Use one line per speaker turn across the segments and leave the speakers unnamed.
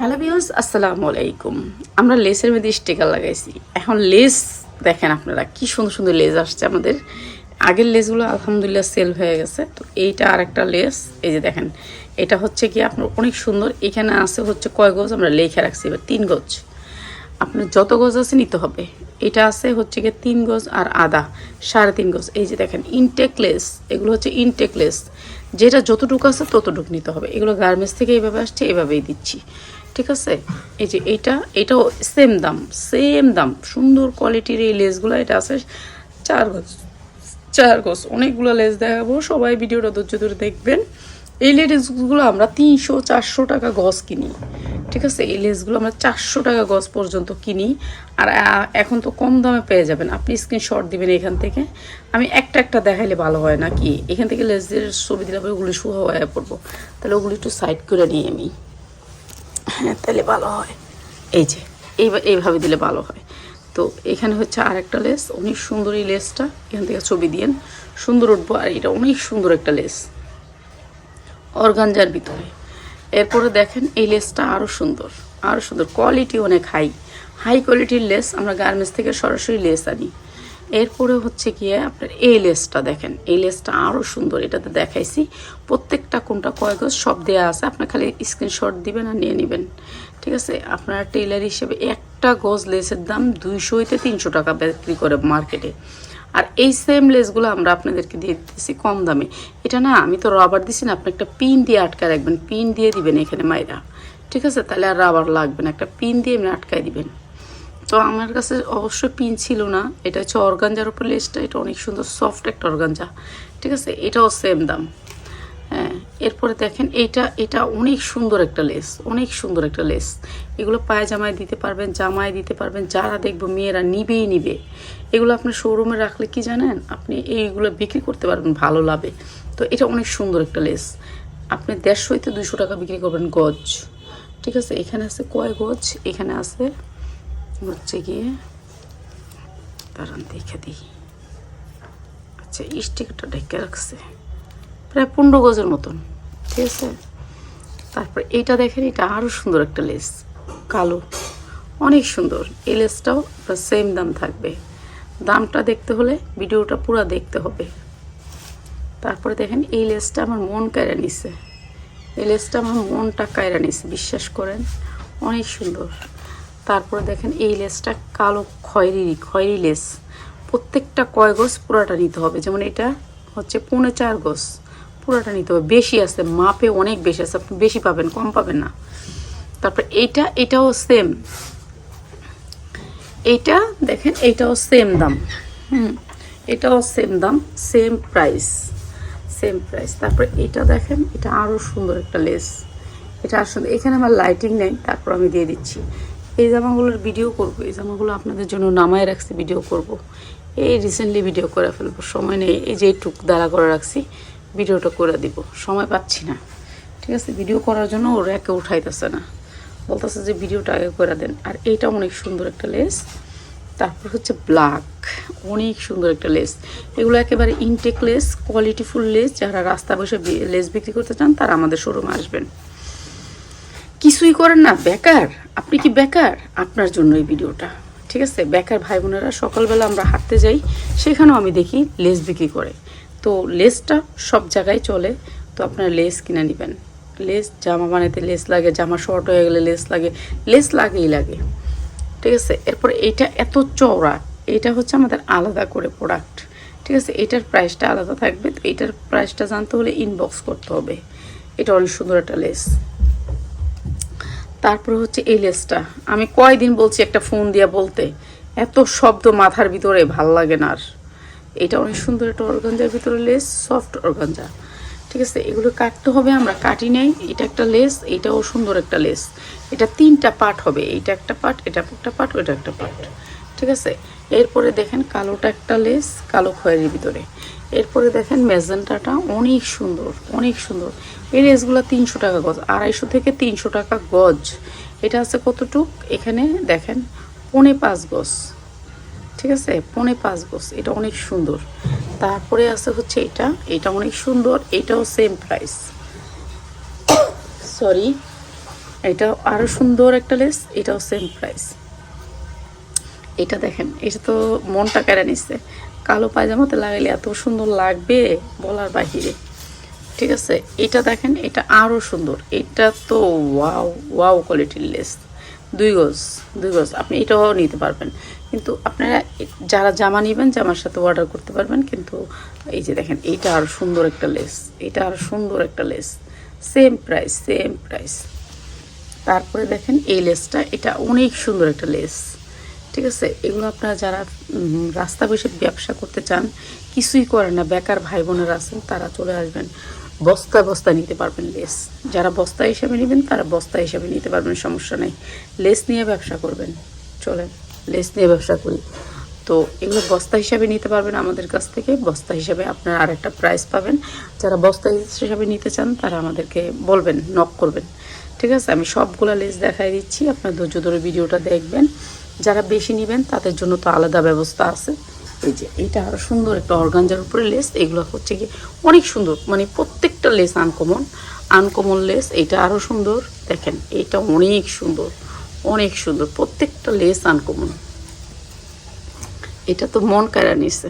Hello বিয়স আসসালামু আলাইকুম আমরা লেসের মধ্যে স্টিকার লাগাইছি। এখন লেস দেখেন আপনারা, কি সুন্দর সুন্দর লেস আসছে আমাদের। আগের লেসগুলো আলহামদুলিল্লাহ সেল হয়ে গেছে। তো এইটা আর একটা লেস এই যে দেখেন, এটা হচ্ছে কি আপনার অনেক সুন্দর। এখানে আছে হচ্ছে কয় গজ? আমরা লেখা রাখছি এবার তিন গজ। আপনার যত গজ আছে নিতে হবে। এটা আছে হচ্ছে গিয়ে তিন গজ আর আদা, সাড়ে তিন গজ। এই যে দেখেন ইনটেকলেস এগুলো হচ্ছে ইনটেকলেস যেটা যতটুকু আছে ততটুকু নিতে হবে। এগুলো গার্মেন্টস থেকে এইভাবে আসছে, এভাবেই দিচ্ছি। ঠিক আছে? এই যে এইটা এটাও সেম দাম সেম দাম। সুন্দর কোয়ালিটির এই লেসগুলো এটা আছে চার গজ চার গজ। অনেকগুলো লেস দেখাবো। সবাই ভিডিওটা ধৈর্য ধরে দেখবেন। এই লেডিসগুলো আমরা তিনশো, চারশো টাকা গজ কিনি। ঠিক আছে? এই লেসগুলো আমরা চারশো টাকা গজ পর্যন্ত কিনি। আর এখন তো কম দামে পেয়ে যাবেন। আপনি স্ক্রিনশট দিবেন এখান থেকে। আমি একটা একটা দেখাইলে ভালো হয় না কি? এখান থেকে লেসদের ছবি দিলে ওগুলি শু হয়ে পড়ব। তাহলে ওগুলি একটু সাইড করে নিই আমি। হ্যাঁ তাহলে ভালো হয়। এই যে এইবা- এইভাবে দিলে ভালো হয়। তো এখানে হচ্ছে আরেকটা লেস। অনেক সুন্দর এই লেসটা। এখান থেকে ছবি দিয়েন। সুন্দর উঠবো। আর এটা অনেক সুন্দর একটা লেস। অর্গানজার ভিতরে। এরপরে দেখেন এই লেসটা আরও সুন্দর আরও সুন্দর। কোয়ালিটি অনেক হাই হাই কোয়ালিটির লেস, আমরা গার্মেন্টস থেকে সরাসরি লেস আনি। এরপরে হচ্ছে গিয়ে আপনার এই লেসটা দেখেন। এই লেসটা আরও সুন্দর, এটাতে দেখাইছি। প্রত্যেকটা কোনটা কয় গজ, সব দেওয়া আছে। আপনার খালি স্ক্রিনশট দিবেন আর নিয়ে নেবেন। ঠিক আছে? আপনারা টেলার হিসেবে একটা গজ লেসের দাম দুইশো হইতে তিনশো টাকা বিক্রি করে মার্কেটে আর এই সেম লেসগুলো আমরা আপনাদেরকে দিয়ে দিতেছি কম দামে। এটা না, আমি তো রাবার দিছি না, আপনি একটা পিন দিয়ে আটকায় রাখবেন। পিন দিয়ে দিবেন এখানে মাইরা। ঠিক আছে? তাহলে আর রাবার লাগবে না। একটা পিন দিয়ে এমনি আটকায় দিবেন। তো আমার কাছে অবশ্যই পিন ছিল না। এটা হচ্ছে অর্গানজার উপর লেসটা এটা অনেক সুন্দর সফট একটা অর্গানজা। ঠিক আছে? এটাও সেম দাম। এরপরে দেখেন এইটা, এটা অনেক সুন্দর একটা লেস, অনেক সুন্দর একটা লেস। এগুলো পায়ে জামায় দিতে পারবেন, জামায় দিতে পারবেন, যারা দেখব মেয়েরা নিবেই নিবে। এগুলো আপনি শোরুমে রাখলে কি জানেন? আপনি এইগুলো বিক্রি করতে পারবেন, ভালো লাভে। তো এটা অনেক সুন্দর একটা লেস। আপনি দেড়শো হইতে দুশো টাকা বিক্রি করবেন গজ। ঠিক আছে? এখানে আছে কয় গজ? এখানে আছে হচ্ছে গিয়ে, দাঁড়ান, দেখে দিই আচ্ছা স্টিকটা ঢেকে রাখছে। প্রায় পনেরো গজের মতন, ঠিক আছে? তারপর এইটা দেখেন, এটা আরও সুন্দর একটা লেস, কালো, অনেক সুন্দর। এই লেসটাও সেম দাম থাকবে। দামটা দেখতে হলে ভিডিওটা পুরো দেখতে হবে। তারপরে দেখেন, এই লেসটা আমার মন কায়রা নিছে। এই লেসটা আমার মনটা কায়রা নিছে, বিশ্বাস করেন, অনেক সুন্দর। তারপরে দেখেন, এই লেসটা কালো খয়েরি খয়েরি লেস। প্রত্যেকটা কয় গজ পুরাটা নিতে হবে? যেমন এটা হচ্ছে পৌনে চার গজ। পুরাটা নিতে হবে। বেশি আছে, মাপে অনেক বেশি আছে, আপনি বেশি পাবেন, কম পাবেন না। তারপর এইটা, এটাও সেম এইটা দেখেন এইটাও সেম দাম। হুম, এটাও সেম দাম সেম প্রাইস সেম প্রাইস তারপরে এটা দেখেন, এটা আরও সুন্দর একটা লেস এটা আসলে এখানে আমার লাইটিং নেই, তারপর আমি দিয়ে দিচ্ছি। এই জামাগুলোর ভিডিও করব, এই জামাগুলো আপনাদের জন্য নামায় রাখছি ভিডিও করব। এই রিসেন্টলি ভিডিও করে ফেলব, সময় নেই, এই যে টুক দাঁড়া করে রাখছি। ভিডিওটা করে দিব। সময় পাচ্ছি না। ঠিক আছে, ভিডিও করার জন্য ওর একে উঠাইতেছে না। বলতেছে যে ভিডিওটা আগে করে দেন। আর এইটা অনেক সুন্দর একটা লেস তারপর হচ্ছে ব্ল্যাক। অনেক সুন্দর একটা লেস এগুলো একেবারে ইনটেক লেস কোয়ালিটিফুল লেস যারা রাস্তা বসে লেস বিক্রি করতে চান, তারা আমাদের শোরুমে আসবেন। কিছুই করেন না, বেকার। আপনি কি বেকার? আপনার জন্য এই ভিডিওটা। ঠিক আছে, বেকার ভাই বোনেরা, সকালবেলা আমরা হাঁটতে যাই, সেখানেও আমি দেখি লেস বিক্রি করে। তো লেসটা সব জায়গায় চলে, তো আপনারা লেস কিনে নেবেন। লেস, জামা বানাতে লেস লাগে, জামা শর্ট হয়ে গেলে লেস লাগে, লেস লাগেই লাগে। ঠিক আছে? এরপর এইটা এত চওড়া এটা হচ্ছে আমাদের আলাদা করে প্রোডাক্ট ঠিক আছে? এটার প্রাইসটা আলাদা থাকবে, তো এটার প্রাইসটা জানতে হলে ইনবক্স করতে হবে। এটা অনেক সুন্দর একটা লেস। তারপরে হচ্ছে এই লেসটা। আমি কয়দিন বলছি একটা ফোন দিয়ে বলতে, এত শব্দ মাথার ভিতরে, ভালো লাগে না আর। এটা অনেক সুন্দর একটা অর্গানজার ভিতরে লেস, সফট অর্গানজা। ঠিক আছে, এগুলো কাটতে হবে, আমরা কাটি নেই। এটা একটা লেস, এটাও সুন্দর একটা লেস। এটা তিনটা পার্ট হবে, এইটা একটা পার্ট, এটা একটা পার্ট, ওইটা একটা পার্ট। ঠিক আছে, এরপরে দেখেন কালোটা একটা লেস, কালো খয়েরির ভিতরে। এরপরে দেখেন মেজেন্টাটা অনেক সুন্দর অনেক সুন্দর। এই লেসগুলো তিনশো টাকা গজ, আড়াইশো থেকে তিনশো টাকা গজ। এটা আছে কতটুক? এখানে দেখেন, পৌনে পাঁচ গজ। ঠিক আছে? পনে পাঁচ গোস এটা অনেক সুন্দর। তারপরে আছে হচ্ছে এটা। এটা অনেক সুন্দর। এটাও সেম প্রাইস সরি এটা আরও সুন্দর একটা লেস এটাও সেম প্রাইস এটা দেখেন, এটা তো মনটা কেড়ে নিচ্ছে কালো পায়জামাতে লাগাইলে এত সুন্দর লাগবে বলার বাহিরে। ঠিক আছে? এটা দেখেন, এটা আরও সুন্দর। এটা তো ওয়াও ওয়াও কোয়ালিটির লেস দুই গজ দুই গজ। আপনি এটাও নিতে পারবেন। কিন্তু আপনারা যারা জামা নেবেন, জামার সাথে অর্ডার করতে পারবেন। কিন্তু এই যে দেখেন, এইটা আরও সুন্দর একটা লেস এটা আরও সুন্দর একটা lace same price same price তারপরে দেখেন, এই লেসটা এটা অনেক সুন্দর একটা লেস ঠিক আছে? এগুলো আপনারা যারা রাস্তা বসে ব্যবসা করতে চান, কিছুই করেন না। বেকার ভাই বোনেরা আছেন, তারা চলে আসবেন। বস্তা বস্তা নিতে পারবেন লেস। যারা বস্তা হিসাবে নেবেন, তারা বস্তা হিসাবে নিতে পারবেন, সমস্যা নেই। লেস নিয়ে ব্যবসা করবেন। চলেন, লেস নিয়ে ব্যবসা করি। তো এগুলো বস্তা হিসাবে নিতে পারবেন আমাদের কাছ থেকে। বস্তা হিসাবে আপনারা আরেকটা প্রাইস পাবেন। যারা বস্তা হিসাবে নিতে চান, তারা আমাদেরকে বলবেন নক করবেন। ঠিক আছে? আমি সবগুলো লেস দেখাই দিচ্ছি। আপনার ধৈর্য ধরে ভিডিওটা দেখবেন। যারা বেশি নেবেন, তাদের জন্য তো আলাদা ব্যবস্থা আছে। এই যে, এটা আরও সুন্দর একটা অর্গানজার উপরে লেস। এগুলো হচ্ছে কি অনেক সুন্দর। মানে প্রত্যেকটা লেস আনকমন আনকমন লেস এটা আরও সুন্দর। দেখেন, এটা অনেক সুন্দর অনেক সুন্দর। প্রত্যেকটা লেস আনকমন এটা তো মন কায়রা নিছে,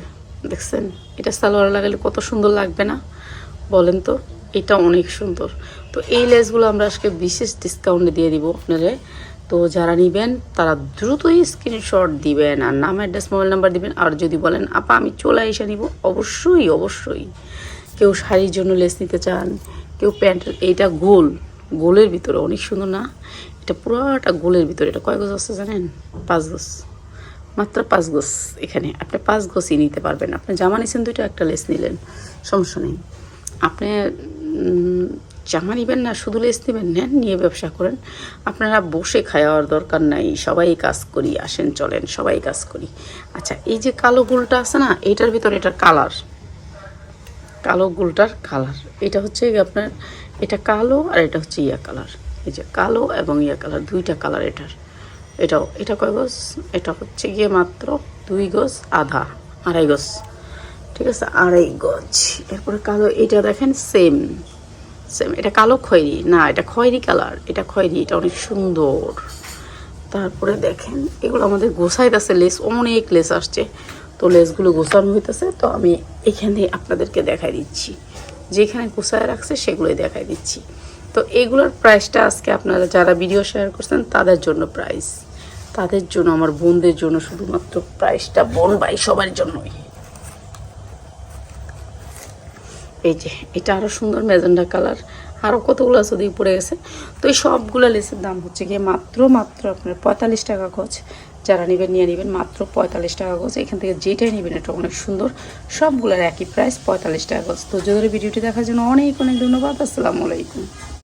দেখছেন? এটা সালোয়ার লাগালে কত সুন্দর লাগবে না? বলেন তো, এটা অনেক সুন্দর। তো এই লেসগুলো আমরা আজকে বিশেষ ডিসকাউন্টে দিয়ে দিব আপনারা। তো যারা নেবেন, তারা দ্রুতই স্ক্রিনশট দিবেন আর নাম অ্যাড্রেস মোবাইল নাম্বার দিবেন। আর যদি বলেন, আপা, আমি চলে এসে নিব, অবশ্যই অবশ্যই। কেউ শাড়ির জন্য লেস নিতে চান, কেউ প্যান্ট, এইটা গোল, গোলের ভিতরে, অনেক সুন্দর না? এটা পুরোটা গোলের ভিতরে, এটা কয় গজ আছে জানেন? পাঁচ গজ। মাত্র পাঁচ গোস এখানে। আপনি পাঁচ গোসই নিতে পারবেন। আপনি জামা নিছেন দুইটা, একটা লেস নিলেন। সমস্যা নেই। আপনি জামা নিবেন না, শুধু লেস নেবেন, নেন, নিয়ে ব্যবসা করেন। আপনারা বসে খাওয়ার দরকার নাই। সবাই কাজ করি, আসেন, চলেন, সবাই কাজ করি। আচ্ছা এই যে কালো গোলটা আছে না, এটার ভিতরে এটার কালার। কালো গুলটার কালার এটা হচ্ছে আপনার, এটা কালো আর এটা হচ্ছে ইয়া কালার এই যে কালো এবং ইয়া কালার দুইটা কালার এটার। এটাও, এটা কয় গজ? এটা হচ্ছে গিয়ে মাত্র দুই গজ আধা, আড়াই গজ। ঠিক আছে? আড়াই গজ। এরপরে কালো, এটা দেখেন সেম সেম এটা কালো খয়েরি, না, এটা খয়েরি কালার এটা খয়েরি, এটা অনেক সুন্দর। তারপরে দেখেন, এগুলো আমাদের গোছাইতেছে লেস অনেক লেস আসছে। তো লেসগুলো গোছানো হইতেছে, তো আমি এখানে আপনাদেরকে দেখাই দিচ্ছি। যেখানে গোছায় রাখছে, সেগুলোই দেখাই দিচ্ছি। তো এগুলোর প্রাইসটা আজকে আপনারা যারা ভিডিও শেয়ার করছেন, তাদের জন্য প্রাইস তাদের জন্য, আমার বোনদের জন্য শুধুমাত্র প্রাইসটা বোন ভাই সবার জন্যই। এই যে, এটা আরও সুন্দর ম্যাজেন্ডা কালার। আরও কতগুলো আছে ওদিকে পড়ে গেছে। তো এই সবগুলো লেসের দাম হচ্ছে গিয়ে মাত্র মাত্র আপনার পঁয়তাল্লিশ টাকা গজ। যারা নেবেন, নিয়ে নেবেন মাত্র পঁয়তাল্লিশ টাকা গজ। এখান থেকে যেটাই নেবেন, এটা অনেক সুন্দর। সবগুলোর একই প্রাইস পঁয়তাল্লিশ টাকা গজ। তো যদি ভিডিওটি দেখার জন্য অনেক অনেক ধন্যবাদ। আসসালামু আলাইকুম।